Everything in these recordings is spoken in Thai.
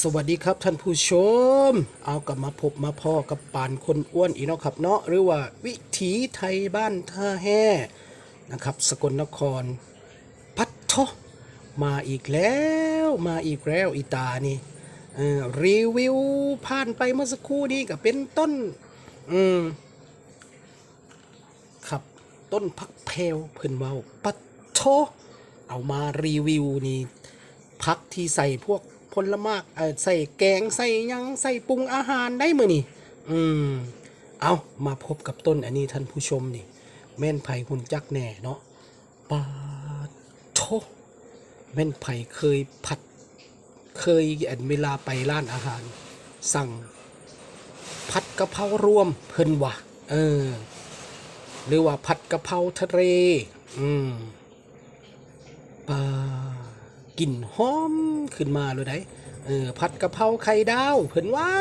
สวัสดีครับท่านผู้ชม เอากลับมาพบมาพ่อกับปานคนอ้วนอีกเนาะครับเนาะหรือว่าวิถีไทยบ้านท่าแห่นะครับ สกลนคร พัดโทมาอีกแล้วมาอีกแล้วอีตานี่รีวิวผ่านไปเมื่อสักครู่นี้ก็เป็นต้นอืมครับต้นพักเพลเพิ่นเว้าปัดโทเอามารีวิวนี่พักที่ใส่พวก ผลไม้เออใส่แกงใส่ยังใส่ปรุงอาหารได้มือนี่อืมเอามาพบกับต้นอันนี้ท่านผู้ชมนี่ แม่นไผ่หุ่นจักแหน่เนาะปาโทแม่นไผ่เคยผัด เคยอันเวลาไปร้านอาหาร สั่งผัดกะเพรารวมเพิ่นวะเออ หรือว่าผัดกะเพราทะเลอืมปา กลิ่นหอมขึ้นมาเลยได้เออผัดกะเพราไข่ดาวเพิ่นว่า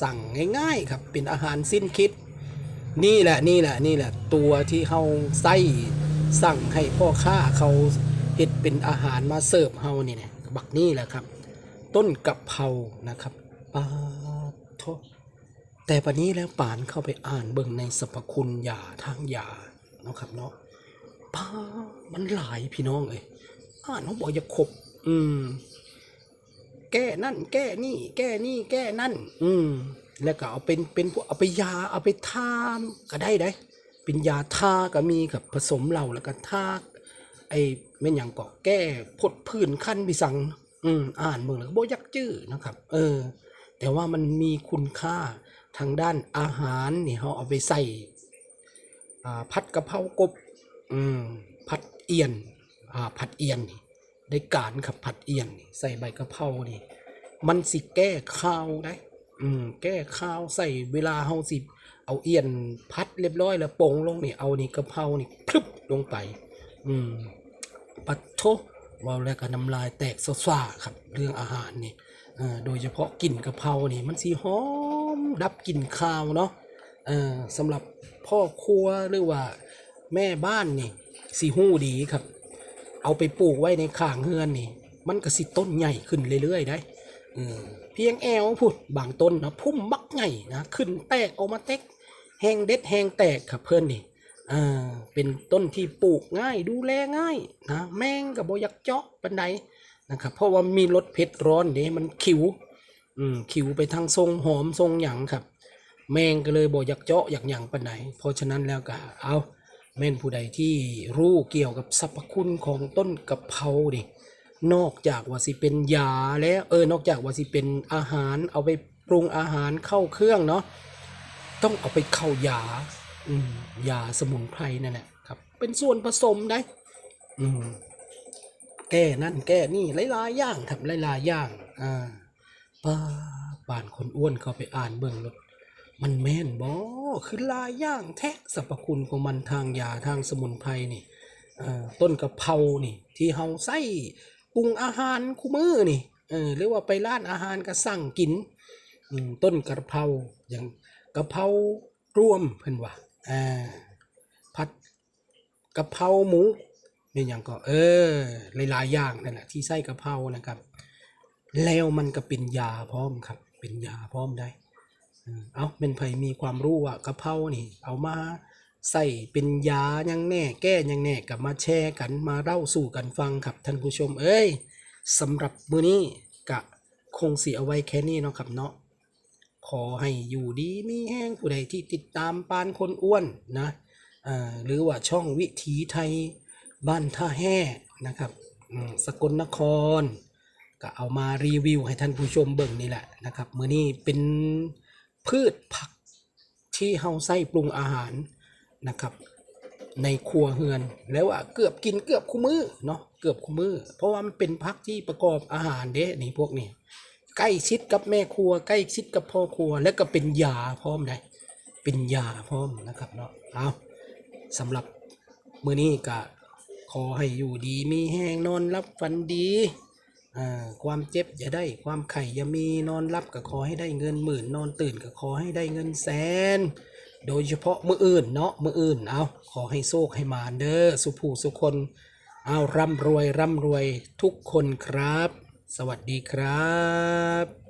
สั่งง่ายๆครับเป็นอาหารสิ้นคิด นี่แหละนี่แหละนี่แหละตัวที่เขาใส่สั่งให้พ่อค้าเขาเฮ็ดเป็นอาหารมาเสิร์ฟเฮานี่เนี่ยบักนี่แหละครับ ต้นกะเพรานะครับปาทแต่ปันนี้แล้วป่านเข้าไปอ่านเบิ่งในสรรพคุณยาทางยาเนาะครับเนาะป้ามันหลายพี่น้องเอ้ย อ่านเขาบอกอย่าขบ อืม แก้นั่น แก้นี่ แก้นี่ แก้นั่น อืม แล้วก็เอาเป็นเป็นพวกเอาไปยาเอาไปทาก็ได้ได้เป็นยาทาก็มีกับผสมเหล้าแล้วก็ทาไอ้แม่นหยังก็แก้พดพื้นคันพิสัง อืม อ่านเมืองแล้วก็บ่ยักจื้อนะครับ เออ แต่ว่ามันมีคุณค่าทางด้านอาหารนี่เขาเอาไปใส่อ่าผัดกะเพรากบ อืมผัดเอียน ผัดเอียนนี่ได้การครับผัดเอียนนี่ใส่ใบกะเพรานี่มันสิแก้ข้าวได้อืมแก้ข้าวใส่เวลาเฮาสิเอาเอียนพัดเรียบร้อยแล้วปงลงนี่เอานี่กะเพรานี่พรึบลงไป อืมปัดโทเว่าแล้วก็น้ำลายแตกซ่าๆครับ เรื่องอาหารนี่อ่อโดยเฉพาะกลิ่นกะเพรานี่มันสีหอมดับกลิ่นคาวเนาะอ่อสำหรับพ่อครัวหรือว่าแม่บ้านนี่สีหู้ดีครับ เอาไปปลูกไว้ในข้างเฮือนนี่ มันก็สิต้นใหญ่ขึ้นเรื่อยๆได้เพียงแอวพูดบางต้นนะพุ่มมักใหญ่นะขึ้นแตกออกมาเต็กแหงเด็ดแหงแตกครับเพื่อนนี่อ่าเป็นต้นที่ปลูกง่ายดูแลง่ายนะแมงกับบอยักเจาะปันไดนะครับเพราะว่ามีรสเผ็ดร้อนเด้มันคิวอืมคิวไปทางทรงหอมทรงหยังครับ แมงก็เลยบอยักเจาะอย่างหยังปันไดเพราะฉะนั้นแล้วก็เอา แม่นผู้ใดที่รู้เกี่ยวกับสรรพคุณของต้นกะเพราดินอกจากว่าสิเป็นยาแล้วเออนอกจากว่าสิเป็นอาหารเอาไปปรุงอาหารเข้าเครื่องเนาะต้องเอาไปเข้ายาอืมยาสมุนไพรนั่นแหละครับ เป็นส่วนผสมได้อืมแก้นั่นแก้นี่หลายๆอย่างครับหลายๆอย่างอ่าป้าปานคนอ้วนเขาไปอ่านเบิ่งรถ มันแม่นบ่คือลายย่างแท้สรรพคุณของมันทางยาทางสมุนไพรนี่ต้นกะเพรานี่ ที่เฮาใส่ปรุงอาหารคู่มือนี่เออหรือว่าไปร้านอาหารก็สั่งกินต้นกระเพราอย่างกะเพรารวมเพิ่นว่าอ่าผัดกะเพราหมูนี่อย่างก็ เออหลายๆอย่างนั่นแหละที่ใส่กะเพรานะครับ แล้วมันก็เป็นยาพร้อมครับ เป็นยาพร้อมได้ เอาเป็นไผมีความรู้ว่ากะเพรานี่ เอามาใส่เป็นยายังแน่ แก้ยังแน่กับมาแชร์กันมาเล่าสู่กันฟังครับท่านผู้ชม เอ้ยสำหรับมื้อนี้กะคงสิเอาไว้แค่นี้เนาะครับเนาะขอให้อยู่ดีมีแห้งผู้ใดที่ติดตามปานคนอ้วนนะอ่าหรือว่าช่องวิถีไทยบ้านท่าแห่นะครับสกลนคร ก็เอามารีวิวให้ท่านผู้ชมเบิ่งนี่แหละนะครับมื้อนี้เป็น พืชผักที่เฮาใส่ปรุงอาหารนะครับ ในครัวเฮือนแล้วว่าเกือบกินเกือบคู่มือเนาะเกือบคู่มือ เพราะว่ามันเป็นผักที่ประกอบอาหารเด้นี่พวกนี้ใกล้ชิดกับแม่ครัว ใกล้ชิดกับพ่อครัว แล้วก็เป็นยาพร้อมได้เป็นยาพร้อมนะครับเนาะเอาสำหรับมื้อนี้ก็ขอให้อยู่ดีมีแห้งนอนรับฝันดี ความเจ็บอย่าได้ ความไข่อย่ามีนอนรับก็ขอให้ได้เงินหมื่น นอนตื่นก็ขอให้ได้เงินแสน โดยเฉพาะมืออื่นเนาะมืออื่นเอาขอให้โชคให้มาเด้อสุภูสุคนเอาร่ำรวยร่ำรวยทุกคนครับ สวัสดีครับ